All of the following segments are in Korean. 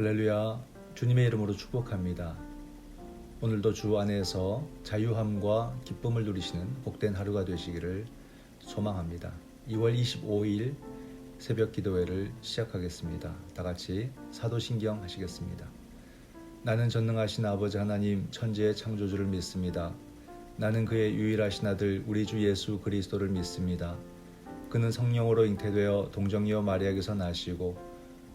할렐루야 주님의 이름으로 축복합니다. 오늘도 주 안에서 자유함과 기쁨을 누리시는 복된 하루가 되시기를 소망합니다. 2월 25일 새벽 기도회를 시작하겠습니다. 다 같이 사도신경 하시겠습니다. 나는 전능하신 아버지 하나님 천지의 창조주를 믿습니다. 나는 그의 유일하신 아들 우리 주 예수 그리스도를 믿습니다. 그는 성령으로 잉태되어 동정녀 마리아에게서 나시고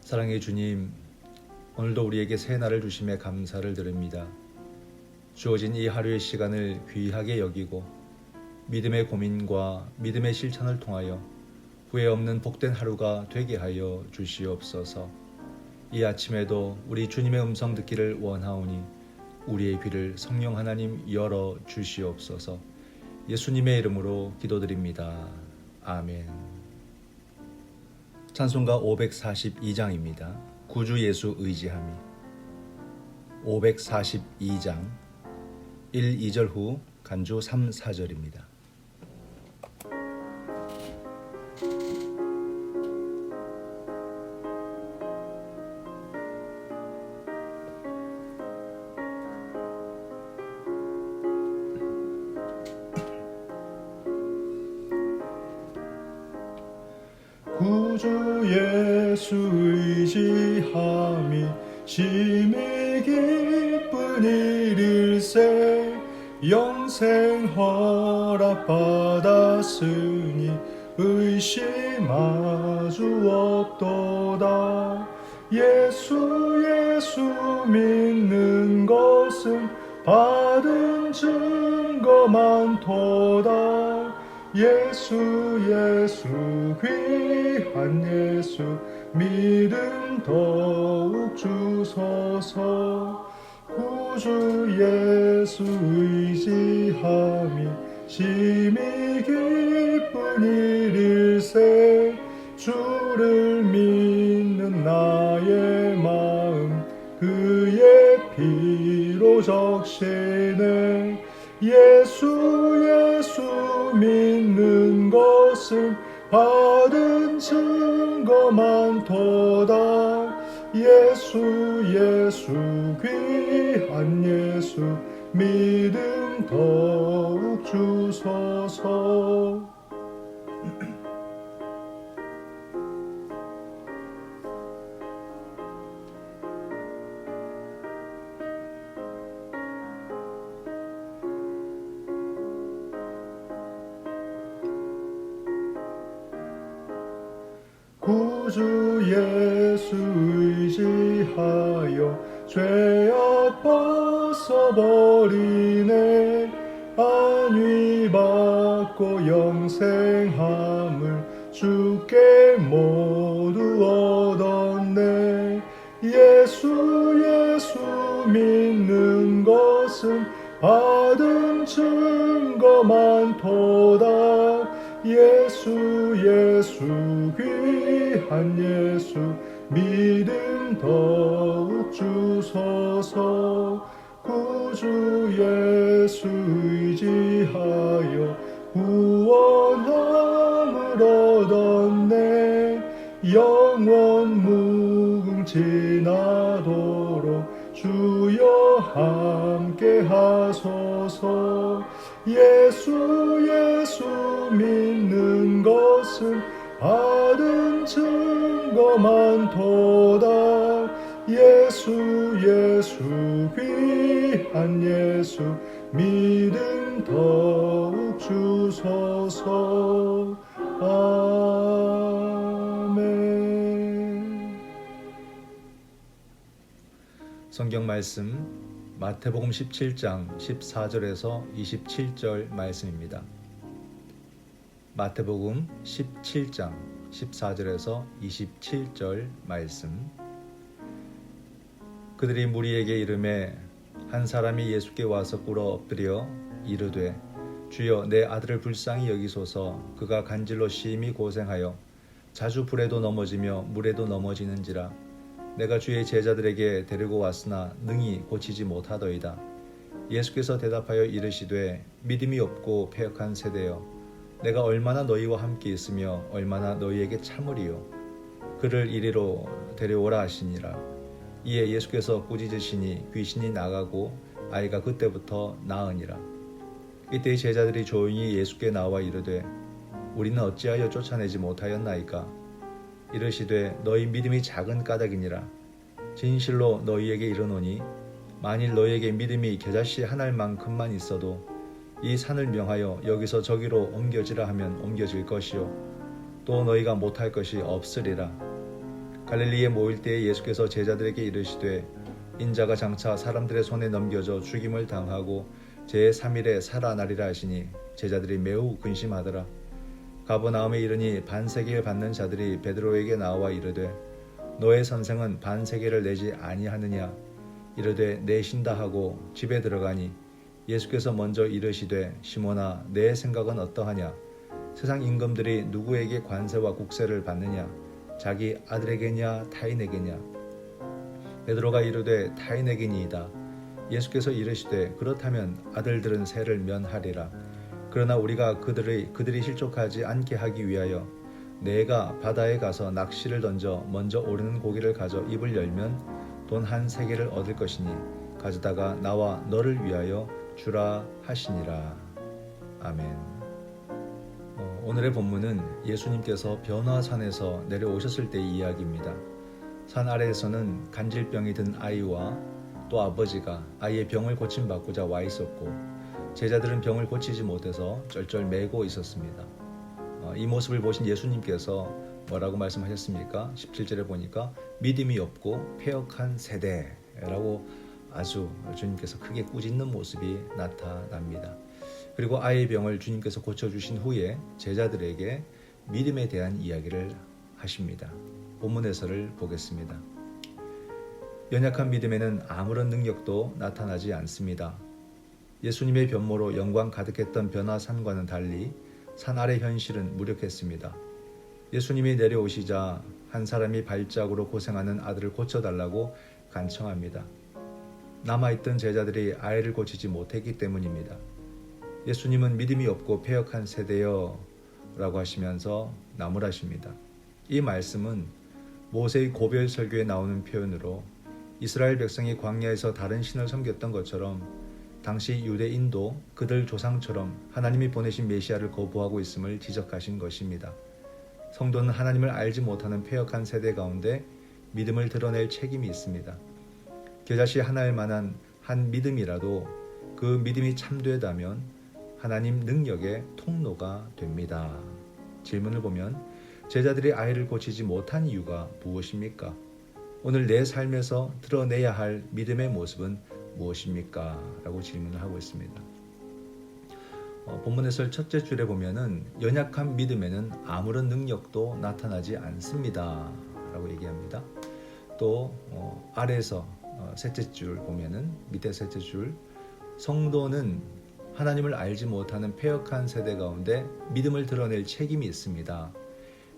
사랑의 주님, 오늘도 우리에게 새 날을 주심에 감사를 드립니다. 주어진 이 하루의 시간을 귀하게 여기고 믿음의 고민과 믿음의 실천을 통하여 후회 없는 복된 하루가 되게 하여 주시옵소서. 이 아침에도 우리 주님의 음성 듣기를 원하오니 우리의 귀를 성령 하나님 열어 주시옵소서. 예수님의 이름으로 기도드립니다. 아멘. 찬송가 542장입니다. 구주 예수 의지함이 542장 1, 2절 후 간주 3, 4절입니다. 구주 예수 의지함이 심히 기쁜 일일세 영생 허락받 예수 예수 귀한 예수 믿음 더욱 주소서. 구주 예수 의지함이 심히 기쁜 일일세. 주를 믿는 나의 마음 그의 피로 적시네. 예수 예수 믿는 것은 받은 증거 많도다 예수 예수 귀한 예수 믿음 더욱 주소서 많도다 예수 예수 귀한 예수 믿음 더욱 주소서 구주 예수 의지하여 구원함을 얻었네. 영원 무궁 지나도록 주여 함께 하소서 예수 예수 믿는 것은 받은 증거 많도다. 예수 예수 귀한 예수 믿음 더욱 주소서. 아멘. 성경 말씀 마태복음 17장 14절에서 27절 말씀입니다. 마태복음 17장 14절에서 27절 말씀. 그들이 무리에게 이름에 한 사람이 예수께 와서 꿇어 엎드려 이르되 주여 내 아들을 불쌍히 여기소서. 그가 간질로 심히 고생하여 자주 불에도 넘어지며 물에도 넘어지는지라 내가 주의 제자들에게 데리고 왔으나 능히 고치지 못하더이다. 예수께서 대답하여 이르시되 믿음이 없고 패역한 세대여 내가 얼마나 너희와 함께 있으며 얼마나 너희에게 참으리요? 그를 이리로 데려오라 하시니라. 이에 예수께서 꾸짖으시니 귀신이 나가고 아이가 그때부터 나으니라. 이때 제자들이 조용히 예수께 나와 이르되 우리는 어찌하여 쫓아내지 못하였나이까 이르시되 너희 믿음이 작은 까닭이니라. 진실로 너희에게 이르노니 만일 너희에게 믿음이 겨자씨 한 알만큼만 있어도 이 산을 명하여 여기서 저기로 옮겨지라 하면 옮겨질 것이요. 또 너희가 못할 것이 없으리라. 갈릴리에 모일 때에 예수께서 제자들에게 이르시되 인자가 장차 사람들의 손에 넘겨져 죽임을 당하고 제3일에 살아나리라 하시니 제자들이 매우 근심하더라 가버나움에 이르니 반세계를 받는 자들이 베드로에게 나와 이르되 너의 선생은 반세계를 내지 아니하느냐? 이르되 내신다 하고 집에 들어가니 예수께서 먼저 이르시되 시몬아 내 생각은 어떠하냐? 세상 임금들이 누구에게 관세와 국세를 받느냐? 자기 아들에게냐 타인에게냐? 베드로가 이르되 타인에게니이다. 예수께서 이르시되 그렇다면 아들들은 세를 면하리라 그러나 우리가 그들의 그들이 실족하지 않게 하기 위하여 내가 바다에 가서 낚시를 던져 먼저 오르는 고기를 가져 입을 열면 돈 한 세 개를 얻을 것이니 가져다가 나와 너를 위하여 주라 하시니라 아멘. 어, 오늘의 본문은 예수님께서 변화산에서 내려오셨을 때의 이야기입니다. 산 아래에서는 간질병이 든 아이와 또 아버지가 아이의 병을 고침받고자 와 있었고 제자들은 병을 고치지 못해서 쩔쩔 매고 있었습니다. 어, 이 모습을 보신 예수님께서 뭐라고 말씀하셨습니까? 17절에 보니까 믿음이 없고 폐역한 세대라고 아주 주님께서 크게 꾸짖는 모습이 나타납니다. 그리고 아이의 병을 주님께서 고쳐주신 후에 제자들에게 믿음에 대한 이야기를 하십니다. 본문 해설을 보겠습니다. 연약한 믿음에는 아무런 능력도 나타나지 않습니다. 예수님의 변모로 영광 가득했던 변화산과는 달리 산 아래 현실은 무력했습니다. 예수님이 내려오시자 한 사람이 발작으로 고생하는 아들을 고쳐달라고 간청합니다. 남아있던 제자들이 아이를 고치지 못했기 때문입니다. 예수님은 믿음이 없고 폐역한 세대여 라고 하시면서 나무라십니다. 이 말씀은 모세의 고별 설교에 나오는 표현으로 이스라엘 백성이 광야에서 다른 신을 섬겼던 것처럼 당시 유대인도 그들 조상처럼 하나님이 보내신 메시아를 거부하고 있음을 지적하신 것입니다. 성도는 하나님을 알지 못하는 폐역한 세대 가운데 믿음을 드러낼 책임이 있습니다. 겨자씨 하나일 만한 한 믿음이라도 그 믿음이 참되다면 하나님 능력의 통로가 됩니다. 질문을 보면 제자들이 아이를 고치지 못한 이유가 무엇입니까? 오늘 내 삶에서 드러내야 할 믿음의 모습은 무엇입니까? 라고 질문을 하고 있습니다. 어, 본문에서 첫째 줄에 보면은 연약한 믿음에는 아무런 능력도 나타나지 않습니다. 라고 얘기합니다. 또 어, 아래에서 어, 셋째 줄 보면은 밑에 셋째 줄 성도는 하나님을 알지 못하는 폐역한 세대 가운데 믿음을 드러낼 책임이 있습니다.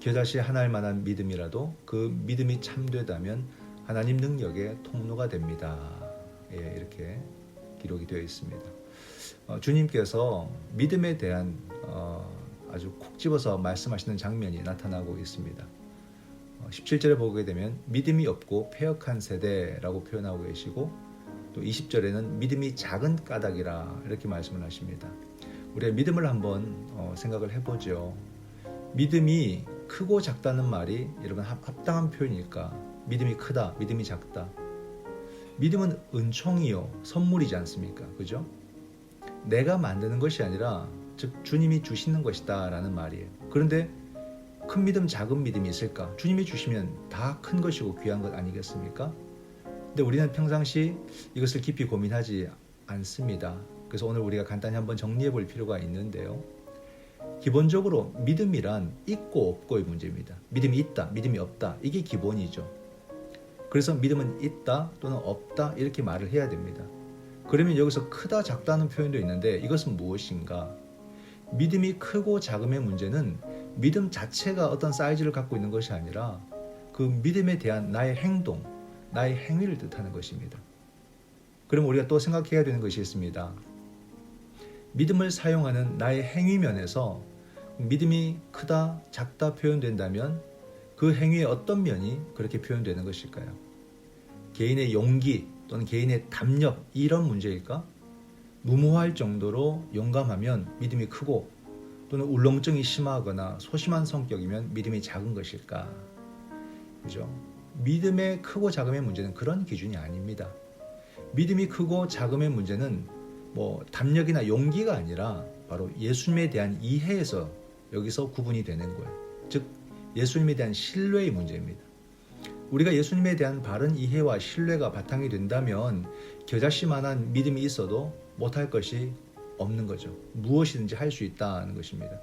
겨자씨 하나일 만한 믿음이라도 그 믿음이 참되다면 하나님 능력의 통로가 됩니다. 예, 이렇게 기록이 되어 있습니다. 어, 주님께서 믿음에 대한 어, 아주 콕 집어서 말씀하시는 장면이 나타나고 있습니다. 어, 17절에 보게 되면 믿음이 없고 폐역한 세대라고 표현하고 계시고 또 20절에는 믿음이 작은 까닭이라 이렇게 말씀을 하십니다. 우리가 믿음을 한번 어, 생각을 해보죠. 믿음이 크고 작다는 말이 여러분 합- 합당한 표현일까? 믿음이 크다, 믿음이 작다. 믿음은 은총이요, 선물이지 않습니까? 그죠? 내가 만드는 것이 아니라 즉 주님이 주시는 것이다라는 말이에요. 그런데 큰 믿음, 작은 믿음이 있을까? 주님이 주시면 다 큰 것이고 귀한 것 아니겠습니까? 근데 우리는 평상시 이것을 깊이 고민하지 않습니다. 그래서 오늘 우리가 간단히 한번 정리해 볼 필요가 있는데요. 기본적으로 믿음이란 있고 없고의 문제입니다. 믿음이 있다, 믿음이 없다. 이게 기본이죠. 그래서 믿음은 있다 또는 없다 이렇게 말을 해야 됩니다. 그러면 여기서 크다 작다는 표현도 있는데 이것은 무엇인가? 믿음이 크고 작음의 문제는 믿음 자체가 어떤 사이즈를 갖고 있는 것이 아니라 그 믿음에 대한 나의 행동, 나의 행위를 뜻하는 것입니다. 그럼 우리가 또 생각해야 되는 것이 있습니다. 믿음을 사용하는 나의 행위 면에서 믿음이 크다, 작다 표현된다면 그 행위의 어떤 면이 그렇게 표현되는 것일까요? 개인의 용기 또는 개인의 담력 이런 문제일까? 무모할 정도로 용감하면 믿음이 크고 또는 울렁증이 심하거나 소심한 성격이면 믿음이 작은 것일까? 그죠? 믿음의 크고 작음의 문제는 그런 기준이 아닙니다. 믿음이 크고 작음의 문제는 뭐 담력이나 용기가 아니라 바로 예수님에 대한 이해에서 여기서 구분이 되는 거예요. 즉 예수님에 대한 신뢰의 문제입니다. 우리가 예수님에 대한 바른 이해와 신뢰가 바탕이 된다면 겨자씨만한 믿음이 있어도 못할 것이 없는 거죠. 무엇이든지 할 수 있다는 것입니다.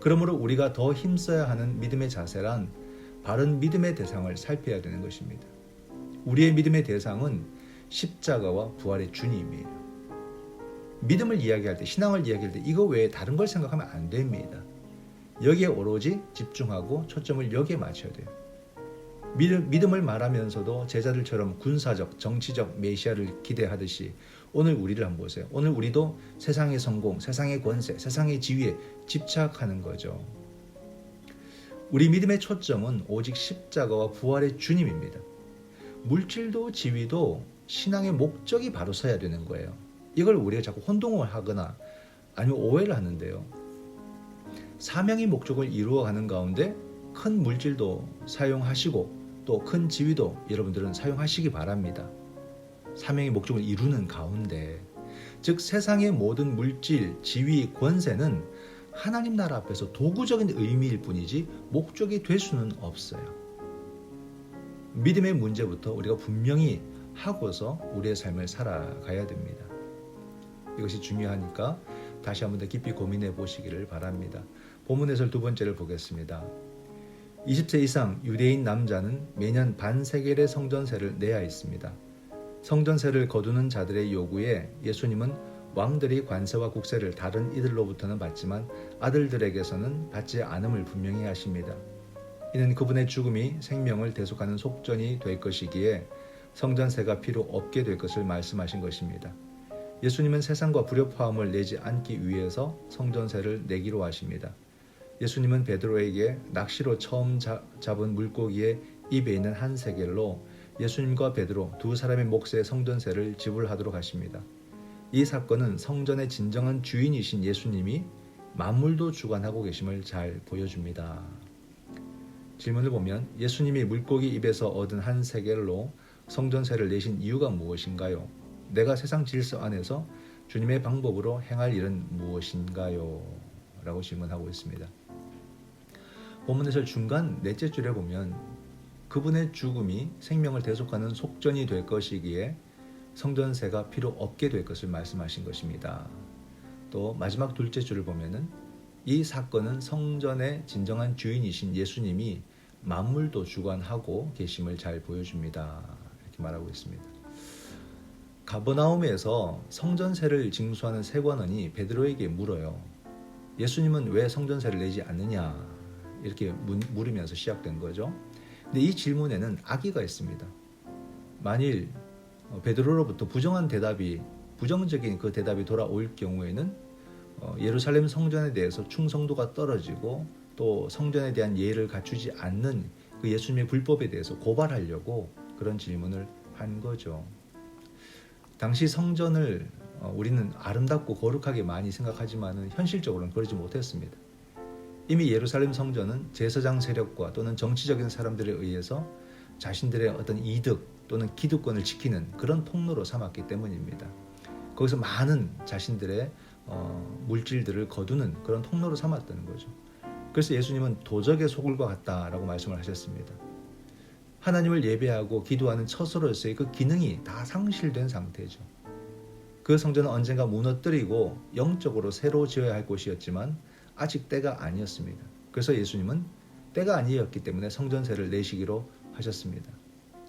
그러므로 우리가 더 힘써야 하는 믿음의 자세란 바른 믿음의 대상을 살펴야 되는 것입니다. 우리의 믿음의 대상은 십자가와 부활의 주님이에요. 믿음을 이야기할 때, 신앙을 이야기할 때 이거 외에 다른 걸 생각하면 안 됩니다. 여기에 오로지 집중하고 초점을 여기에 맞춰야 돼요. 믿음, 믿음을 말하면서도 제자들처럼 군사적, 정치적 메시아를 기대하듯이 오늘 우리를 한번 보세요. 오늘 우리도 세상의 성공, 세상의 권세, 세상의 지위에 집착하는 거죠. 우리 믿음의 초점은 오직 십자가와 부활의 주님입니다. 물질도 지위도 신앙의 목적이 바로 서야 되는 거예요. 이걸 우리가 자꾸 혼동을 하거나 아니면 오해를 하는데요. 사명의 목적을 이루어가는 가운데 큰 물질도 사용하시고 또 큰 지위도 여러분들은 사용하시기 바랍니다. 사명의 목적을 이루는 가운데 즉 세상의 모든 물질, 지위, 권세는 하나님 나라 앞에서 도구적인 의미일 뿐이지 목적이 될 수는 없어요. 믿음의 문제부터 우리가 분명히 하고서 우리의 삶을 살아가야 됩니다. 이것이 중요하니까 다시 한번 더 깊이 고민해 보시기를 바랍니다. 본문 해설 두 번째를 보겠습니다. 20세 이상 유대인 남자는 매년 반세겔의 성전세를 내야 했습니다. 성전세를 거두는 자들의 요구에 예수님은 왕들이 관세와 국세를 다른 이들로부터는 받지만 아들들에게서는 받지 않음을 분명히 하십니다. 이는 그분의 죽음이 생명을 대속하는 속전이 될 것이기에 성전세가 필요 없게 될 것을 말씀하신 것입니다. 예수님은 세상과 불협화음을 내지 않기 위해서 성전세를 내기로 하십니다. 예수님은 베드로에게 낚시로 처음 자, 잡은 물고기의 입에 있는 한 세겔로 예수님과 베드로 두 사람의 몫의 성전세를 지불하도록 하십니다. 이 사건은 성전의 진정한 주인이신 예수님이 만물도 주관하고 계심을 잘 보여줍니다. 질문을 보면 예수님이 물고기 입에서 얻은 한 세겔로 성전세를 내신 이유가 무엇인가요? 내가 세상 질서 안에서 주님의 방법으로 행할 일은 무엇인가요? 라고 질문하고 있습니다. 본문에서 중간 넷째 줄에 보면 그분의 죽음이 생명을 대속하는 속전이 될 것이기에 성전세가 필요 없게 될 것을 말씀하신 것입니다. 또 마지막 둘째 줄을 보면은 이 사건은 성전의 진정한 주인이신 예수님이 만물도 주관하고 계심을 잘 보여줍니다. 이렇게 말하고 있습니다. 가버나움에서 성전세를 징수하는 세관원이 베드로에게 물어요. 예수님은 왜 성전세를 내지 않느냐? 이렇게 물으면서 시작된 거죠. 근데 이 질문에는 악의가 있습니다. 만일 베드로로부터 부정한 대답이 부정적인 그 대답이 돌아올 경우에는 어, 예루살렘 성전에 대해서 충성도가 떨어지고 또 성전에 대한 예의를 갖추지 않는 그 예수님의 불법에 대해서 고발하려고 그런 질문을 한 거죠. 당시 성전을 어, 우리는 아름답고 거룩하게 많이 생각하지만 현실적으로는 그러지 못했습니다. 이미 예루살렘 성전은 제사장 세력과 또는 정치적인 사람들에 의해서 자신들의 어떤 이득 또는 기득권을 지키는 그런 통로로 삼았기 때문입니다. 거기서 많은 자신들의 어, 물질들을 거두는 그런 통로로 삼았다는 거죠. 그래서 예수님은 도적의 소굴과 같다라고 말씀을 하셨습니다. 하나님을 예배하고 기도하는 처소로서의 그 기능이 다 상실된 상태죠. 그 성전은 언젠가 무너뜨리고 영적으로 새로 지어야 할 곳이었지만 아직 때가 아니었습니다. 그래서 예수님은 때가 아니었기 때문에 성전세를 내시기로 하셨습니다.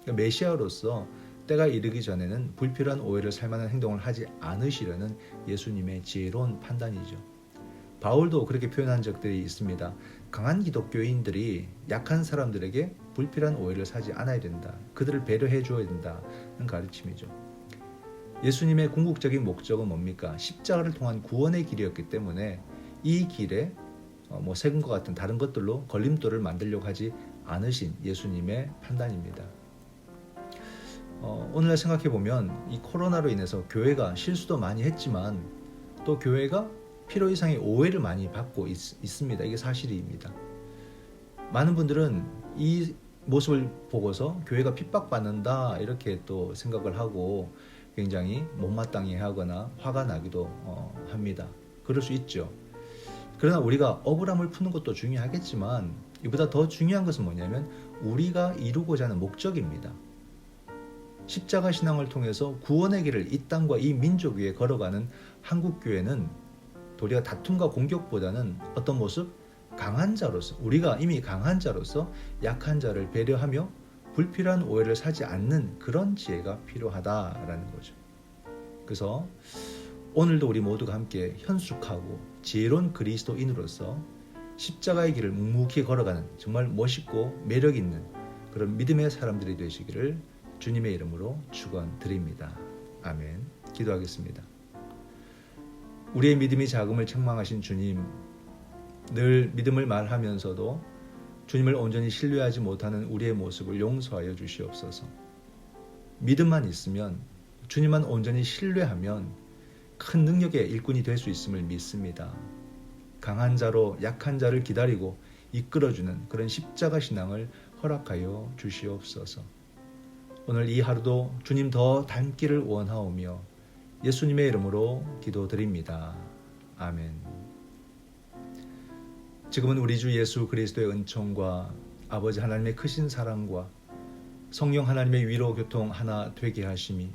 그러니까 메시아로서 때가 이르기 전에는 불필요한 오해를 살 만한 행동을 하지 않으시려는 예수님의 지혜로운 판단이죠. 바울도 그렇게 표현한 적들이 있습니다. 강한 기독교인들이 약한 사람들에게 불필요한 오해를 사지 않아야 된다. 그들을 배려해 줘야 된다는 가르침이죠. 예수님의 궁극적인 목적은 뭡니까? 십자가를 통한 구원의 길이었기 때문에 이 길에 어, 뭐 세금과 같은 다른 것들로 걸림돌을 만들려고 하지 않으신 예수님의 판단입니다. 어, 오늘날 생각해 보면 이 코로나로 인해서 교회가 실수도 많이 했지만 또 교회가 필요 이상의 오해를 많이 받고 있, 있습니다. 이게 사실입니다. 많은 분들은 이 모습을 보고서 교회가 핍박받는다 이렇게 또 생각을 하고 굉장히 못마땅해 하거나 화가 나기도 어, 합니다. 그럴 수 있죠. 그러나 우리가 억울함을 푸는 것도 중요하겠지만 이보다 더 중요한 것은 뭐냐면 우리가 이루고자 하는 목적입니다. 십자가 신앙을 통해서 구원의 길을 이 땅과 이 민족 위에 걸어가는 한국 교회는 도리어 다툼과 공격보다는 어떤 모습 강한 자로서 우리가 이미 강한 자로서 약한 자를 배려하며 불필요한 오해를 사지 않는 그런 지혜가 필요하다라는 거죠. 그래서 오늘도 우리 모두가 함께 현숙하고 지혜로운 그리스도인으로서 십자가의 길을 묵묵히 걸어가는 정말 멋있고 매력 있는 그런 믿음의 사람들이 되시기를 주님의 이름으로 축원드립니다. 아멘. 기도하겠습니다. 우리의 믿음이 자금을 책망하신 주님, 늘 믿음을 말하면서도 주님을 온전히 신뢰하지 못하는 우리의 모습을 용서하여 주시옵소서. 믿음만 있으면 주님만 온전히 신뢰하면 큰 능력의 일꾼이 될 수 있음을 믿습니다. 강한 자로 약한 자를 기다리고 이끌어주는 그런 십자가 신앙을 허락하여 주시옵소서. 오늘 이 하루도 주님 더 닮기를 원하오며 예수님의 이름으로 기도드립니다. 아멘. 지금은 우리 주 예수 그리스도의 은총과 아버지 하나님의 크신 사랑과 성령 하나님의 위로 교통 하나 되게 하심이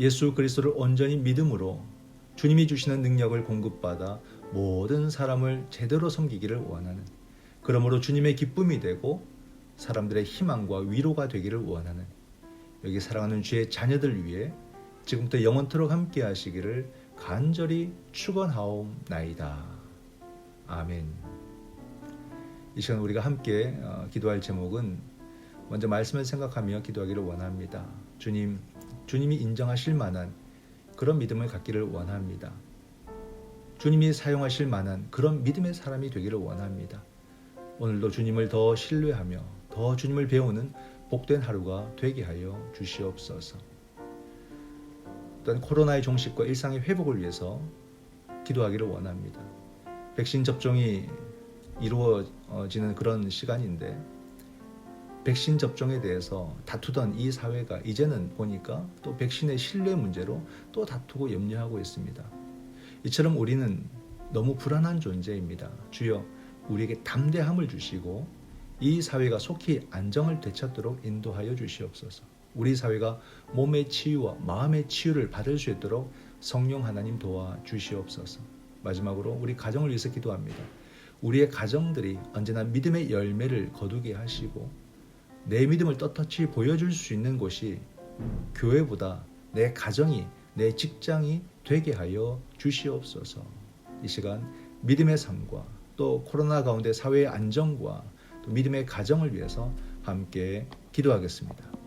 예수 그리스도를 온전히 믿음으로 주님이 주시는 능력을 공급받아 모든 사람을 제대로 섬기기를 원하는 그러므로 주님의 기쁨이 되고 사람들의 희망과 위로가 되기를 원하는 여기 사랑하는 주의 자녀들 위해 지금부터 영원토록 함께 하시기를 간절히 축원하옵나이다. 아멘. 이 시간 우리가 함께 어, 기도할 제목은 먼저 말씀을 생각하며 기도하기를 원합니다. 주님, 주님이 인정하실 만한 그런 믿음을 갖기를 원합니다. 주님이 사용하실 만한 그런 믿음의 사람이 되기를 원합니다. 오늘도 주님을 더 신뢰하며 더 주님을 배우는 복된 하루가 되게 하여 주시옵소서. 또한 코로나의 종식과 일상의 회복을 위해서 기도하기를 원합니다. 백신 접종이 이루어지는 그런 시간인데 백신 접종에 대해서 다투던 이 사회가 이제는 보니까 또 백신의 신뢰 문제로 또 다투고 염려하고 있습니다. 이처럼 우리는 너무 불안한 존재입니다. 주여 우리에게 담대함을 주시고 이 사회가 속히 안정을 되찾도록 인도하여 주시옵소서. 우리 사회가 몸의 치유와 마음의 치유를 받을 수 있도록 성령 하나님 도와 주시옵소서. 마지막으로 우리 가정을 위해서 기도합니다. 우리의 가정들이 언제나 믿음의 열매를 거두게 하시고 내 믿음을 떳떳이 보여줄 수 있는 곳이 교회보다 내 가정이 내 직장이 되게 하여 주시옵소서. 이 시간 믿음의 삶과 또 코로나 가운데 사회의 안정과 또 믿음의 가정을 위해서 함께 기도하겠습니다.